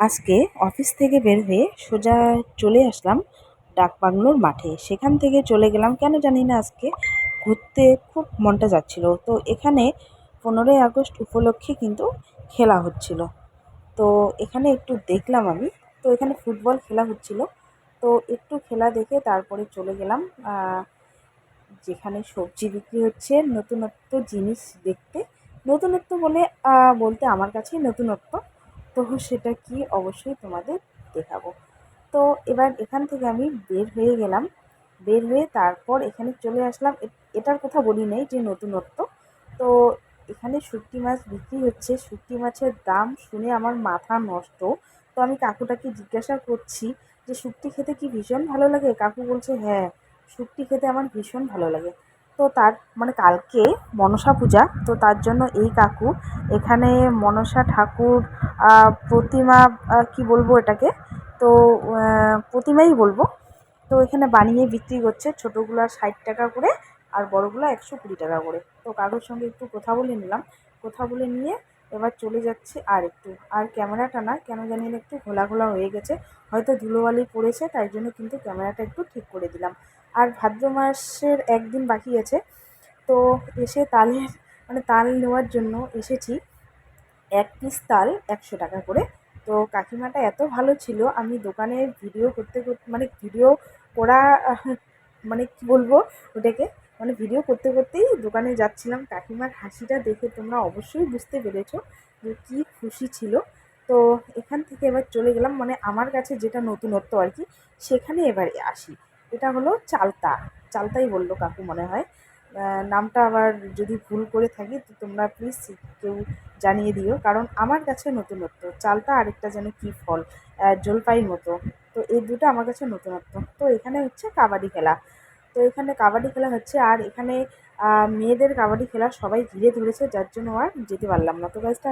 আজকে অফিস থেকে বের হয়ে সোজা চলে আসলাম ডাকবাংলোর মাঠে। সেখান থেকে চলে গেলাম কেন জানি না আজকে। ঘুরতে খুব মনটা যাচ্ছিল। তো এখানে পনেরোই আগস্ট উপলক্ষে কিন্তু খেলা হচ্ছিল। তো এখানে একটু দেখলাম আমি। তো এখানে ফুটবল খেলা হচ্ছিল। তো একটু খেলা দেখে তারপরে চলে গেলাম যেখানে সবজি বিক্রি হচ্ছে, নতুনত্ব জিনিস দেখতে। নতুনত্ব বলে বলতে আমার কাছেই নতুনত্ব। তো সেটা কি অবশ্যই তোমাদের দেখাবো। তো এবার এখান থেকে আমি বের হয়ে গেলাম। বের হয়ে তারপর এখানে চলে আসলাম। এটার কথা বলি নেই যে নতুনত্ব। তো এখানে শুটকি মাছ বিক্রি হচ্ছে। শুটকি মাছের দাম শুনে আমার মাথা নষ্ট। তো আমি কাকুটাকে জিজ্ঞাসা করছি যে, শুটকি খেতে কি ভীষণ ভালো লাগে? কাকু বলছে হ্যাঁ শুটকি খেতে আমার ভীষণ ভালো লাগে। তো তার মানে কালকে মনসা পূজা, তো তার জন্য এই কাকু এখানে মনসা ঠাকুর প্রতিমা কি বলব এটাকে? তো প্রতিমাই বলব। তো এখানে বানিয়ে বিক্রি করছে ছোটোগুলো ষাট টাকা করে আর বড়গুলো একশো কুড়ি টাকা করে। তো কাকুর সঙ্গে একটু কথা বলে নিলাম। কথা বলে নিয়ে এবার চলে যাচ্ছে আর একটু। আর ক্যামেরাটা না, কেন জানি না একটু ঘোলা ঘোলা হয়ে গেছে। হয়তো ধুলোবালি পড়েছে, তাই জন্য কিন্তু ক্যামেরাটা একটু ঠিক করে দিলাম। আর ভাদ্র মাসের একদিন বাকি আছে। তো এসে তালের মানে তাল নেওয়ার জন্য এসেছি। এক পিস তাল একশো টাকা করে। তো কাকিমাটা এত ভালো ছিল, আমি দোকানে ভিডিও করতে করতে মানে ভিডিও করা মানে কী বলব ওটাকে মানে ভিডিও করতে করতেই দোকানে যাচ্ছিলাম। কাকিমার হাসিটা দেখে তোমরা অবশ্যই বুঝতে পেরেছ যে কী খুশি ছিল। তো এখান থেকে এবার চলে গেলাম মানে আমার কাছে যেটা নতুনত্ব আর কি, সেখানে এবারে আসি। এটা হলো চালতা। চালতাই বলল কাকু মনে হয়। নামটা আবার যদি ভুল করে থাকি তো তোমরা প্লিজ কেউ জানিয়ে দিও। কারণ আমার কাছে নতুনত্ব। চালতা আরেকটা যেন কী ফল? জলপাইয়ের মতো। তো এই দুটো আমার কাছে নতুনত্ব। তো এখানে হচ্ছে কাবাডি খেলা। তো এখানে কাবাডি খেলা হচ্ছে আর এখানে মেয়েদের কাবাডি খেলা সবাই ঘিরে ধরেছে। যার জন্য আর যেতে পারলাম না। তো গাছটা